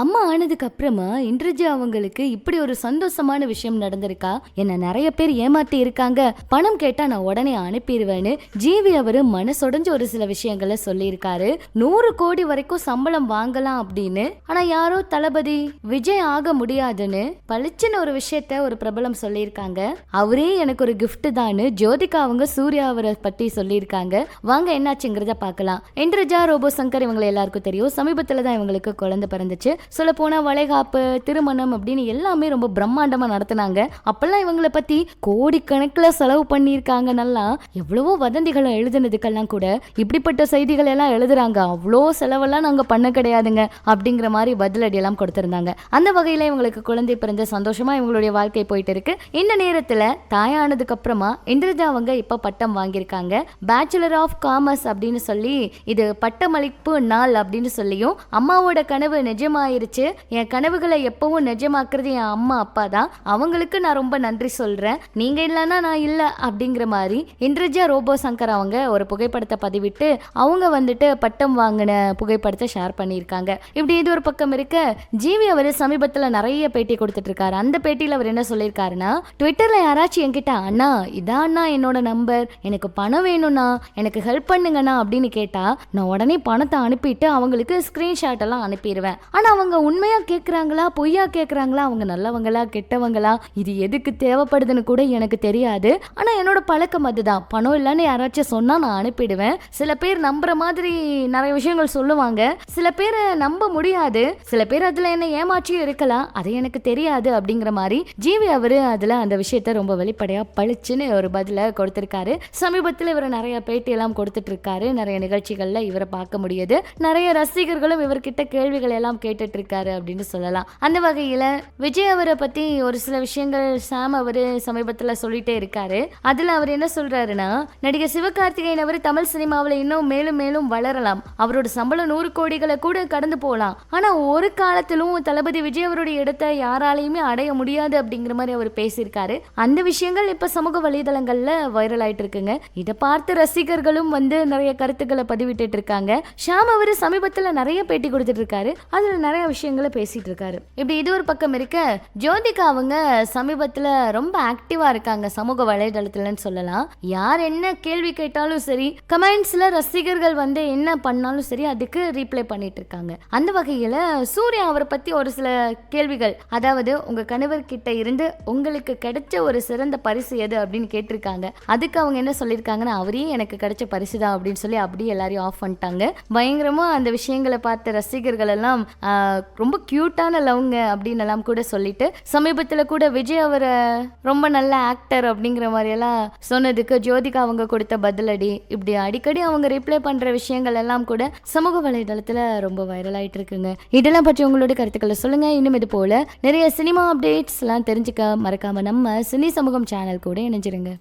அம்மா ஆனதுக்கு அப்புறமா இந்திரஜா அவங்களுக்கு இப்படி ஒரு சந்தோஷமான விஷயம் நடந்திருக்கா? என்ன நிறைய பேர் ஏமாத்தி இருக்காங்க. பணம் கேட்டா நான் உடனே அனுப்பிடுவேன்னு ஜீவி அவரு மனசொடைஞ்சு ஒரு சில விஷயங்களை சொல்லியிருக்காரு. நூறு கோடி வரைக்கும் சம்பளம் வாங்கலாம் அப்படின்னு. ஆனா யாரோ தளபதி விஜய் ஆக முடியாதுன்னு பளிச்சுன்னு ஒரு விஷயத்த ஒரு பிரபலம் சொல்லியிருக்காங்க. அவரே எனக்கு ஒரு கிஃப்ட் தான்னு ஜோதிகா அவங்க சூர்யா அவரை பத்தி சொல்லியிருக்காங்க. வாங்க என்னாச்சுங்கிறத பார்க்கலாம். இந்திரஜா ரோபோ சங்கர் இவங்களை எல்லாருக்கும் தெரியும். சமீபத்துல தான் இவங்களுக்கு குழந்தை பிறந்துச்சு. சொல்ல வளைகாப்பு திருமணம் அப்படின்னு எல்லாமே ரொம்ப பிரம்மாண்டமாக நடத்தினாங்க. அப்போல்லாம் இவங்களை பற்றி கோடிக்கணக்கில் செலவு பண்ணியிருக்காங்க நல்லா எவ்வளவோ வதந்திகளை எழுதுனதுக்கெல்லாம் கூட இப்படிப்பட்ட செய்திகள் எல்லாம் எழுதுறாங்க. அவ்வளோ செலவெல்லாம் நாங்கள் பண்ண கிடையாதுங்க அப்படிங்கிற மாதிரி பதிலடி எல்லாம் அந்த வகையில் இவங்களுக்கு குழந்தை பிறந்த சந்தோஷமாக இவங்களுடைய வாழ்க்கை போயிட்டு இருக்கு. இந்த நேரத்தில் தாயானதுக்கு அப்புறமா இந்திரஜா அவங்க இப்போ பட்டம் வாங்கியிருக்காங்க. பேச்சுலர் ஆஃப் காமர்ஸ் அப்படின்னு சொல்லி இது பட்டமளிப்பு நாள் அப்படின்னு சொல்லியும் அம்மாவோட கனவு நிஜமாயி நிஜமாயிருச்சு என் கனவுகளை எப்பவும் நிஜமாக்குறது என் அம்மா அப்பா தான். அவங்களுக்கு நான் ரொம்ப நன்றி சொல்றேன். நீங்க இல்லைன்னா நான் இல்லை அப்படிங்கிற மாதிரி இந்திரஜா ரோபோ சங்கர் அவங்க ஒரு புகைப்படத்தை பதிவிட்டு அவங்க வந்துட்டு பட்டம் வாங்கின புகைப்படத்தை ஷேர் பண்ணியிருக்காங்க. இப்படி இது ஒரு பக்கம் இருக்க ஜீவி அவர் சமீபத்தில் நிறைய பேட்டி கொடுத்துட்டு இருக்காரு அந்த பேட்டியில் அவர் என்ன சொல்லியிருக்காருன்னா ட்விட்டரில் யாராச்சும் என்கிட்ட அண்ணா இதான் அண்ணா என்னோட நம்பர் எனக்கு பணம் வேணும்ண்ணா. எனக்கு ஹெல்ப் பண்ணுங்கண்ணா. அப்படின்னு கேட்டால் நான் உடனே பணத்தை அனுப்பிட்டு அவங்களுக்கு ஸ்க்ரீன்ஷாட் எல்லாம் அனுப்பிடுவேன் ஆனால் அவங்க உண்மையாக கேட்குறாங்களா பொய்யா கேட்குறாங்களா அவங்க நல்லவங்களா கெட்டவங்களா? இது எதுக்கு தேவைப்படுதுன்னு கூட எனக்கு தெரியாது. ஆனால் என்னோட பழக்கம் அதுதான். பணம் இல்லைன்னு யாராச்சும் சொன்னால் நான் அனுப்பிடுவேன். சில பேர் நம்புற மாதிரி நிறைய விஷயங்கள் சொல்லுவாங்க. சில பேரை நம்ப முடியாது. சில பேர் அதில் என்ன ஏமாற்றியும் இருக்கலாம். அது எனக்கு தெரியாது அப்படிங்கிற மாதிரி ஜீவி அவரு அதில் அந்த விஷயத்த ரொம்ப வெளிப்படையாக பளிச்சுன்னு ஒரு பதிலை கொடுத்துருக்காரு. சமீபத்தில் இவர் நிறைய பேட்டி எல்லாம் கொடுத்துட்டு இருக்காரு. நிறைய நிகழ்ச்சிகளில் இவரை பார்க்க முடியுது. நிறைய ரசிகர்களும் இவர்கிட்ட கேள்விகள் எல்லாம் கேட்டுட்டு இருக்காரு அப்படின்னு சொல்லலாம். அந்த வகையில் விஜய் அவரை பற்றி ஒரு சில விஷயங்கள் சாம் அவர் சமீபத்தில் சொல்லிட்டே இருக்காரு. அதில் அவர் என்ன சொல்றாருன்னா நடிகர் சிவகார்த்திகேயன் அவர் தமிழ் சினிமாவில் இன்னும் மேலும் மேலும் வளரலாம். அவரோட சம்பளம் நூறு கோடிகளை கூட கடந்து போகலாம். ஆனால் ஒரு காலத்திலும் தளபதி விஜய் அவருடைய இடத்தை யாராலையுமே அடைய முடியாது அப்படிங்கிற மாதிரி அவர் பேசியிருக்காரு. அந்த விஷயங்கள் இப்போ சமூக வலைதளங்களில் வைரல் ஆயிட்டு இருக்குங்க. இதை பார்த்து ரசிகர்களும் வந்து நிறைய கருத்துக்களை பதிவிட்டு இருக்காங்க. ஷாம் அவர் சமீபத்தில் நிறைய பேட்டி கொடுத்துட்டு இருக்காரு. அதில் நிறைய நிறைய விஷயங்களை பேசிட்டு இருக்காரு. இப்படி இது ஒரு பக்கம் இருக்க ஜோதிகா அவங்க சமீபத்தில் ரொம்ப ஆக்டிவாக இருக்காங்க சமூக வலைதளத்துலன்னு சொல்லலாம். யார் என்ன கேள்வி கேட்டாலும் சரி கமெண்ட்ஸில் ரசிகர்கள் வந்து என்ன பண்ணாலும் சரி அதுக்கு ரீப்ளை பண்ணிட்டு இருக்காங்க. அந்த வகையில் சூர்யா அவரை பற்றி ஒரு சில கேள்விகள். அதாவது உங்கள் கணவர் கிட்ட இருந்து உங்களுக்கு கிடைச்ச ஒரு சிறந்த பரிசு எது அப்படின்னு கேட்டிருக்காங்க. அதுக்கு அவங்க என்ன சொல்லியிருக்காங்கன்னா அவரே எனக்கு கிடைச்ச பரிசு தான் அப்படின்னு சொல்லி அப்படியே எல்லாரையும் ஆஃப் பண்ணிட்டாங்க. பயங்கரமாக அந்த விஷயங்களை பார்த்த ரசிகர்கள் எல்லாம் ஆஹ், ரொம்ப க்யூட்டான லவ்ங்க அப்படின்னு எல்லாம் கூட சொல்லிட்டு சமீபத்தில் கூட விஜய் அவரை ரொம்ப நல்ல ஆக்டர் அப்படிங்கிற மாதிரியெல்லாம் சொன்னதுக்கு ஜோதிகா அவங்க கொடுத்த பதிலடி இப்படி அடிக்கடி அவங்க ரிப்ளை பண்ணுற விஷயங்கள் எல்லாம் கூட சமூக வலைதளத்தில் ரொம்ப வைரல் ஆகிட்டு இருக்குங்க இதெல்லாம் பற்றி உங்களோட கருத்துக்களை சொல்லுங்க. இன்னும் இது போல நிறைய சினிமா அப்டேட்ஸ்லாம் தெரிஞ்சுக்க மறக்காம நம்ம சினி சமூகம் சேனல் கூட இணைஞ்சிருங்க.